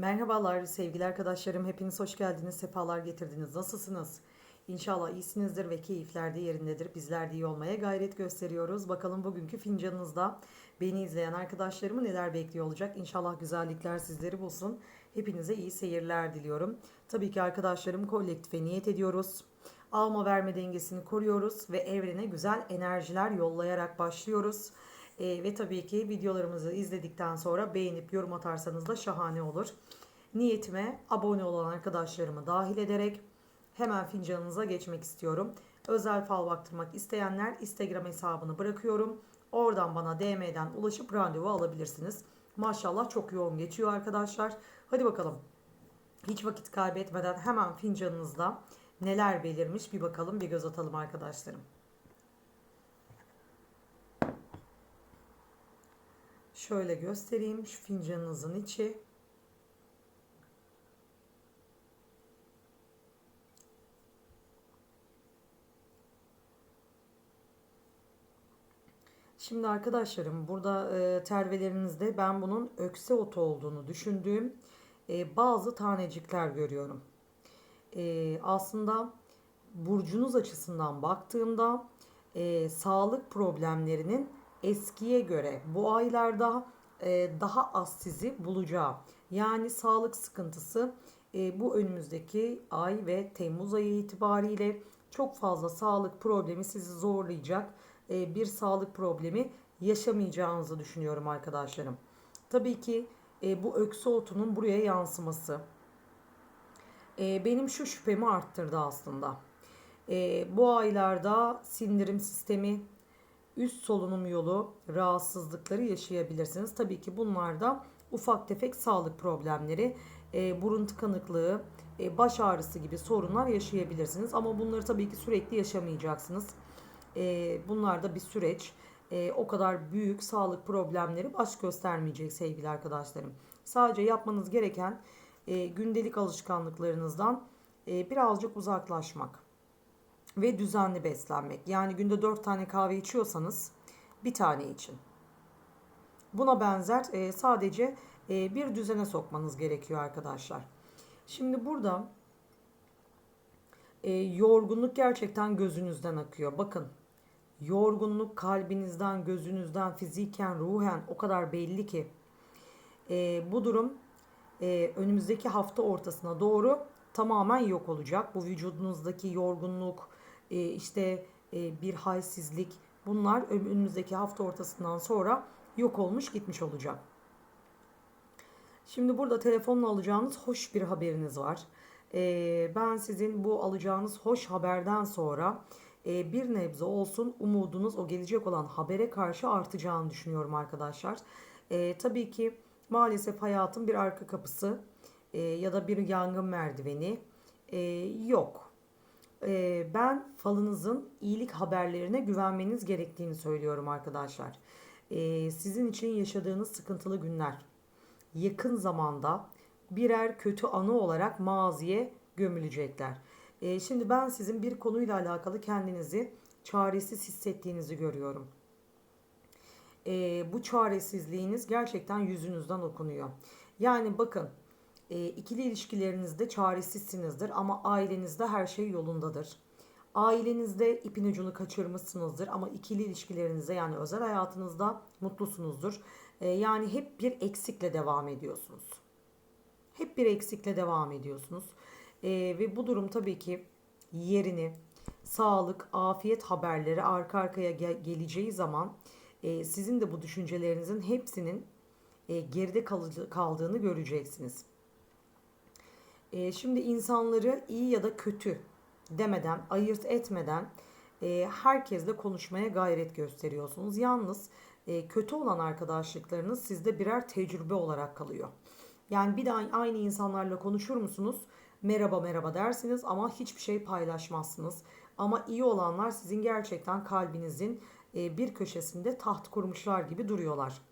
Merhabalar sevgili arkadaşlarım. Hepiniz hoş geldiniz. Sefalar getirdiniz. Nasılsınız? İnşallah iyisinizdir ve keyifler de yerindedir. Bizler de iyi olmaya gayret gösteriyoruz. Bakalım bugünkü fincanınızda beni izleyen arkadaşlarımı neler bekliyor olacak. İnşallah güzellikler sizleri bulsun. Hepinize iyi seyirler diliyorum. Tabii ki arkadaşlarım kolektife niyet ediyoruz. Alma verme dengesini koruyoruz ve evrene güzel enerjiler yollayarak başlıyoruz. Ee, ve tabii ki videolarımızı izledikten sonra beğenip yorum atarsanız da şahane olur. Niyetime abone olan arkadaşlarımı dahil ederek hemen fincanınıza geçmek istiyorum. Özel fal baktırmak isteyenler Instagram hesabını bırakıyorum. Oradan bana DM'den ulaşıp randevu alabilirsiniz. Maşallah çok yoğun geçiyor arkadaşlar. Hadi bakalım. Hiç vakit kaybetmeden hemen fincanınızda neler belirmiş bir bakalım bir göz atalım arkadaşlarım. Şöyle göstereyim şu fincanınızın içi. Şimdi arkadaşlarım burada e, tervelerinizde ben bunun ökse otu olduğunu düşündüğüm e, bazı tanecikler görüyorum. E, aslında burcunuz açısından baktığımda e, sağlık problemlerinin eskiye göre bu aylarda e, daha az sizi bulacağı. Yani sağlık sıkıntısı e, bu önümüzdeki ay ve Temmuz ayı itibariyle çok fazla sağlık problemi sizi zorlayacak e, bir sağlık problemi yaşamayacağınızı düşünüyorum arkadaşlarım. Tabii ki e, bu öksü otunun buraya yansıması e, benim şu şüphemi arttırdı aslında. E, bu aylarda sindirim sistemi, üst solunum yolu rahatsızlıkları yaşayabilirsiniz. Tabii ki bunlar da ufak tefek sağlık problemleri, e, burun tıkanıklığı, e, baş ağrısı gibi sorunlar yaşayabilirsiniz. Ama bunları tabii ki sürekli yaşamayacaksınız. E, bunlar da bir süreç. E, o kadar büyük sağlık problemleri baş göstermeyecek sevgili arkadaşlarım. Sadece yapmanız gereken e, gündelik alışkanlıklarınızdan e, birazcık uzaklaşmak ve düzenli beslenmek. Yani günde 4 tane kahve içiyorsanız bir tane için. Buna benzer e, sadece e, bir düzene sokmanız gerekiyor arkadaşlar. Şimdi burada e, yorgunluk gerçekten gözünüzden akıyor. Bakın yorgunluk kalbinizden, gözünüzden, fiziken, ruhen o kadar belli ki e, bu durum e, önümüzdeki hafta ortasına doğru tamamen yok olacak. Bu vücudunuzdaki yorgunluk, e, işte e, bir halsizlik bunlar önümüzdeki hafta ortasından sonra yok olmuş gitmiş olacak. Şimdi burada telefonla alacağınız hoş bir haberiniz var. E, ben sizin bu alacağınız hoş haberden sonra e, bir nebze olsun umudunuz o gelecek olan habere karşı artacağını düşünüyorum arkadaşlar. Tabii ki maalesef hayatın bir arka kapısı ya da bir yangın merdiveni yok. E, ben falınızın iyilik haberlerine güvenmeniz gerektiğini söylüyorum arkadaşlar. E, sizin için yaşadığınız sıkıntılı günler yakın zamanda birer kötü anı olarak maziye gömülecekler. E, şimdi ben sizin bir konuyla alakalı kendinizi çaresiz hissettiğinizi görüyorum. E, bu çaresizliğiniz gerçekten yüzünüzden okunuyor. Yani bakın e, ikili ilişkilerinizde çaresizsinizdir ama ailenizde her şey yolundadır. Ailenizde ipin ucunu kaçırmışsınızdır ama ikili ilişkilerinizde yani özel hayatınızda mutlusunuzdur. E, yani hep bir eksikle devam ediyorsunuz. Hep bir eksikle devam ediyorsunuz. E, ve bu durum tabii ki yerini, sağlık, afiyet haberleri arka arkaya gel- geleceği zaman e, sizin de bu düşüncelerinizin hepsinin e, geride kaldığını göreceksiniz. E, şimdi insanları iyi ya da kötü demeden, ayırt etmeden e, herkesle konuşmaya gayret gösteriyorsunuz. Yalnız e, kötü olan arkadaşlıklarınız sizde birer tecrübe olarak kalıyor. Yani bir daha aynı insanlarla konuşur musunuz? Merhaba merhaba dersiniz ama hiçbir şey paylaşmazsınız. Ama iyi olanlar sizin gerçekten kalbinizin e, bir köşesinde taht kurmuşlar gibi duruyorlar.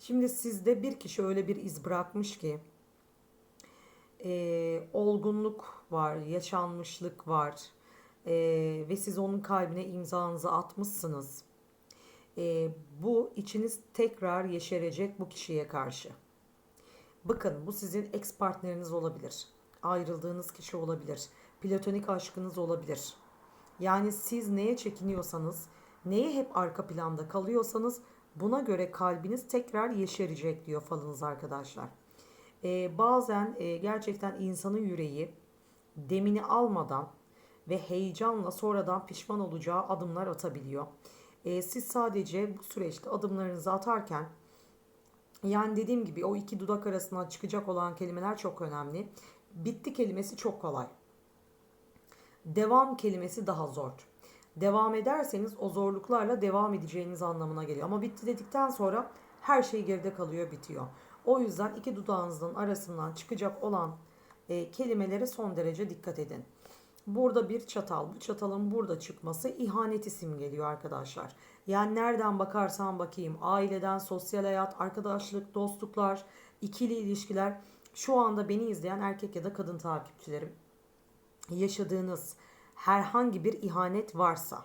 Şimdi sizde bir kişi öyle bir iz bırakmış ki e, olgunluk var, yaşanmışlık var e, ve siz onun kalbine imzanızı atmışsınız. E, bu içiniz tekrar yeşerecek bu kişiye karşı. Bakın bu sizin ex partneriniz olabilir. Ayrıldığınız kişi olabilir. Platonik aşkınız olabilir. Yani siz neye çekiniyorsanız, neye hep arka planda kalıyorsanız buna göre kalbiniz tekrar yeşerecek diyor falınız arkadaşlar. Ee, bazen e, gerçekten insanın yüreği demini almadan ve heyecanla sonradan pişman olacağı adımlar atabiliyor. Ee, siz sadece bu süreçte adımlarınızı atarken yani dediğim gibi o iki dudak arasından çıkacak olan kelimeler çok önemli. Bitti kelimesi çok kolay. Devam kelimesi daha zor. Devam ederseniz o zorluklarla devam edeceğiniz anlamına geliyor. Ama bitti dedikten sonra her şey geride kalıyor, bitiyor. O yüzden iki dudağınızın arasından çıkacak olan e, kelimelere son derece dikkat edin. Burada bir çatal. Bu çatalın burada çıkması ihaneti simgeliyor arkadaşlar. Yani nereden bakarsan bakayım aileden, sosyal hayat, arkadaşlık, dostluklar, ikili ilişkiler şu anda beni izleyen erkek ya da kadın takipçilerim yaşadığınız herhangi bir ihanet varsa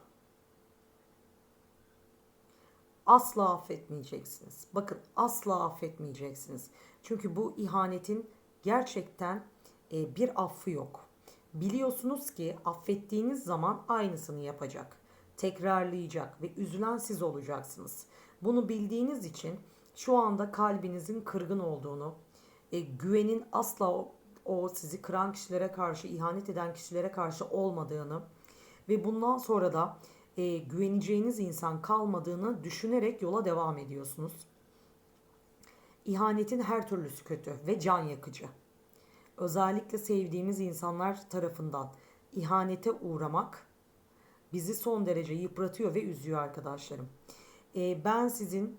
asla affetmeyeceksiniz. Bakın asla affetmeyeceksiniz. Çünkü bu ihanetin gerçekten e, bir affı yok. Biliyorsunuz ki affettiğiniz zaman aynısını yapacak. Tekrarlayacak ve üzülen siz olacaksınız. Bunu bildiğiniz için şu anda kalbinizin kırgın olduğunu, e, güvenin asla o, o sizi kıran kişilere karşı, ihanet eden kişilere karşı olmadığını ve bundan sonra da e, güveneceğiniz insan kalmadığını düşünerek yola devam ediyorsunuz. İhanetin her türlüsü kötü ve can yakıcı. Özellikle sevdiğimiz insanlar tarafından ihanete uğramak bizi son derece yıpratıyor ve üzüyor arkadaşlarım. E, ben sizin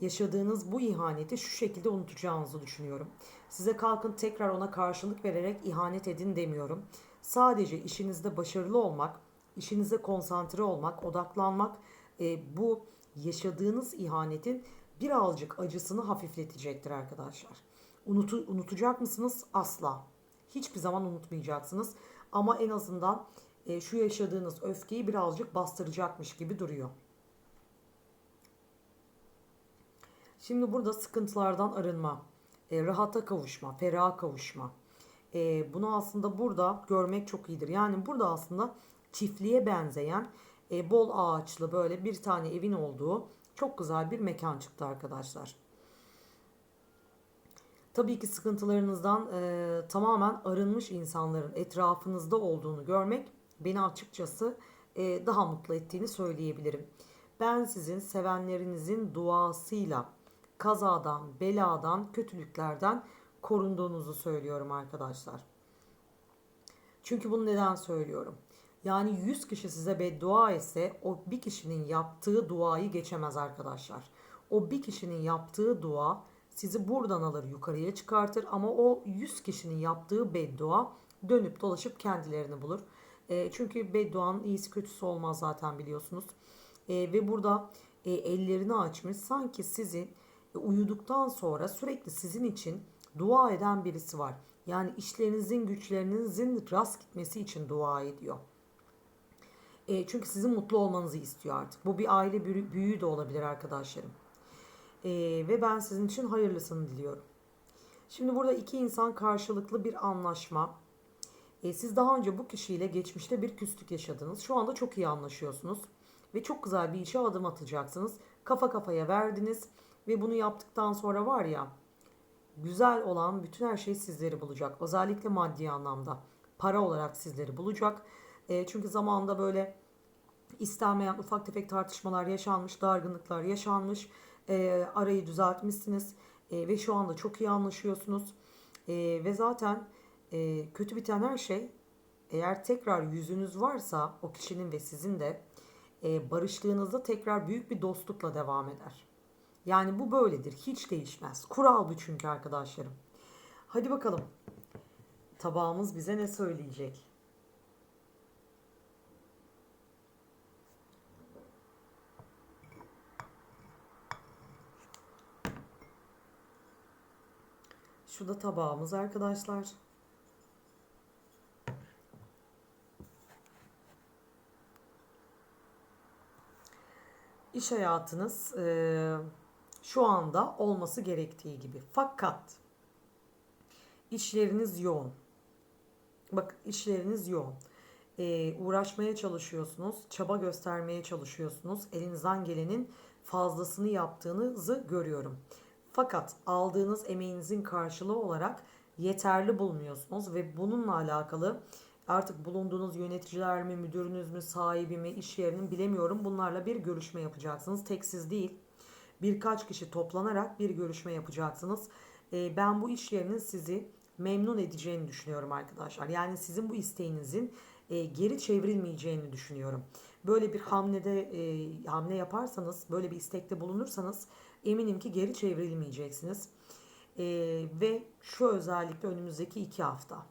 yaşadığınız bu ihaneti şu şekilde unutacağınızı düşünüyorum. Size kalkın tekrar ona karşılık vererek ihanet edin demiyorum. Sadece işinizde başarılı olmak, işinize konsantre olmak, odaklanmak e, bu yaşadığınız ihanetin birazcık acısını hafifletecektir arkadaşlar. Unutu, unutacak mısınız? Asla. Hiçbir zaman unutmayacaksınız. Ama en azından e, şu yaşadığınız öfkeyi birazcık bastıracakmış gibi duruyor. Şimdi burada sıkıntılardan arınma, e, rahata kavuşma, feraha kavuşma. E, bunu aslında burada görmek çok iyidir. Yani burada aslında çiftliğe benzeyen e, bol ağaçlı böyle bir tane evin olduğu çok güzel bir mekan çıktı arkadaşlar. Tabii ki sıkıntılarınızdan e, tamamen arınmış insanların etrafınızda olduğunu görmek beni açıkçası e, daha mutlu ettiğini söyleyebilirim. Ben sizin sevenlerinizin duasıyla kazadan, beladan, kötülüklerden korunduğunuzu söylüyorum arkadaşlar. Çünkü bunu neden söylüyorum? Yani 100 kişi size beddua etse o bir kişinin yaptığı duayı geçemez arkadaşlar. O bir kişinin yaptığı dua sizi buradan alır yukarıya çıkartır ama o 100 kişinin yaptığı beddua dönüp dolaşıp kendilerini bulur. E, çünkü bedduanın iyisi kötüsü olmaz zaten biliyorsunuz. E, ve burada e, ellerini açmış sanki sizi e, uyuduktan sonra sürekli sizin için dua eden birisi var. Yani işlerinizin güçlerinizin rast gitmesi için dua ediyor. E, çünkü sizin mutlu olmanızı istiyor artık. Bu bir aile büyüğü de olabilir arkadaşlarım. E, ve ben sizin için hayırlısını diliyorum. Şimdi burada iki insan karşılıklı bir anlaşma. E, siz daha önce bu kişiyle geçmişte bir küslük yaşadınız. Şu anda çok iyi anlaşıyorsunuz. Ve çok güzel bir işe adım atacaksınız. Kafa kafaya verdiniz. Ve bunu yaptıktan sonra var ya güzel olan bütün her şey sizleri bulacak. Özellikle maddi anlamda. Para olarak sizleri bulacak. E, çünkü zamanında böyle istenmeyen ufak tefek tartışmalar yaşanmış, dargınlıklar yaşanmış. E, arayı düzeltmişsiniz e, ve şu anda çok iyi anlaşıyorsunuz. E, ve zaten e, kötü biten her şey eğer tekrar yüzünüz varsa o kişinin ve sizin de e, barıştığınızda tekrar büyük bir dostlukla devam eder. Yani bu böyledir. Hiç değişmez. Kural bu çünkü arkadaşlarım. Hadi bakalım. Tabağımız bize ne söyleyecek? Şu da tabağımız arkadaşlar. İş hayatınız e, şu anda olması gerektiği gibi. Fakat İşleriniz yoğun. Bak işleriniz yoğun. Ee, uğraşmaya çalışıyorsunuz, çaba göstermeye çalışıyorsunuz. Elinizden gelenin fazlasını yaptığınızı görüyorum. Fakat aldığınız emeğinizin karşılığı olarak yeterli bulmuyorsunuz ve bununla alakalı artık bulunduğunuz yöneticiler mi, müdürünüz mü, sahibi mi, iş yerinin bilemiyorum. Bunlarla bir görüşme yapacaksınız. Tek siz değil. Birkaç kişi toplanarak bir görüşme yapacaksınız. Ee, ben bu iş yerinin sizi memnun edeceğini düşünüyorum arkadaşlar. Yani sizin bu isteğinizin e, geri çevrilmeyeceğini düşünüyorum. Böyle bir hamlede e, hamle yaparsanız, böyle bir istekte bulunursanız eminim ki geri çevrilmeyeceksiniz. E, ve şu özellikle önümüzdeki iki hafta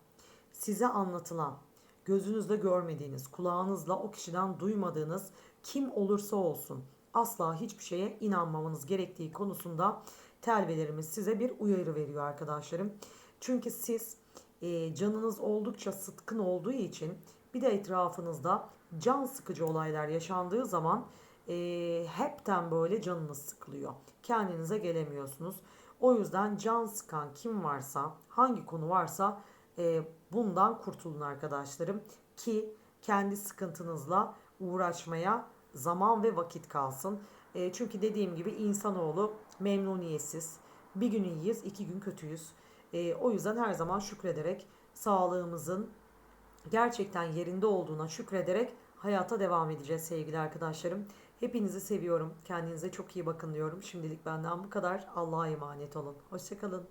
size anlatılan, gözünüzle görmediğiniz, kulağınızla o kişiden duymadığınız kim olursa olsun asla hiçbir şeye inanmamanız gerektiği konusunda telvelerimiz size bir uyarı veriyor arkadaşlarım. Çünkü siz e, canınız oldukça sıtkın olduğu için bir de etrafınızda can sıkıcı olaylar yaşandığı zaman e, hepten böyle canınız sıkılıyor. Kendinize gelemiyorsunuz. O yüzden can sıkan kim varsa, hangi konu varsa e, bundan kurtulun arkadaşlarım. Ki kendi sıkıntınızla uğraşmaya zaman ve vakit kalsın. E, çünkü dediğim gibi insanoğlu memnuniyetsiz. Bir gün iyiyiz, iki gün kötüyüz. E, o yüzden her zaman şükrederek sağlığımızın gerçekten yerinde olduğuna şükrederek hayata devam edeceğiz sevgili arkadaşlarım. Hepinizi seviyorum. Kendinize çok iyi bakın diyorum. Şimdilik benden bu kadar. Allah'a emanet olun. Hoşçakalın.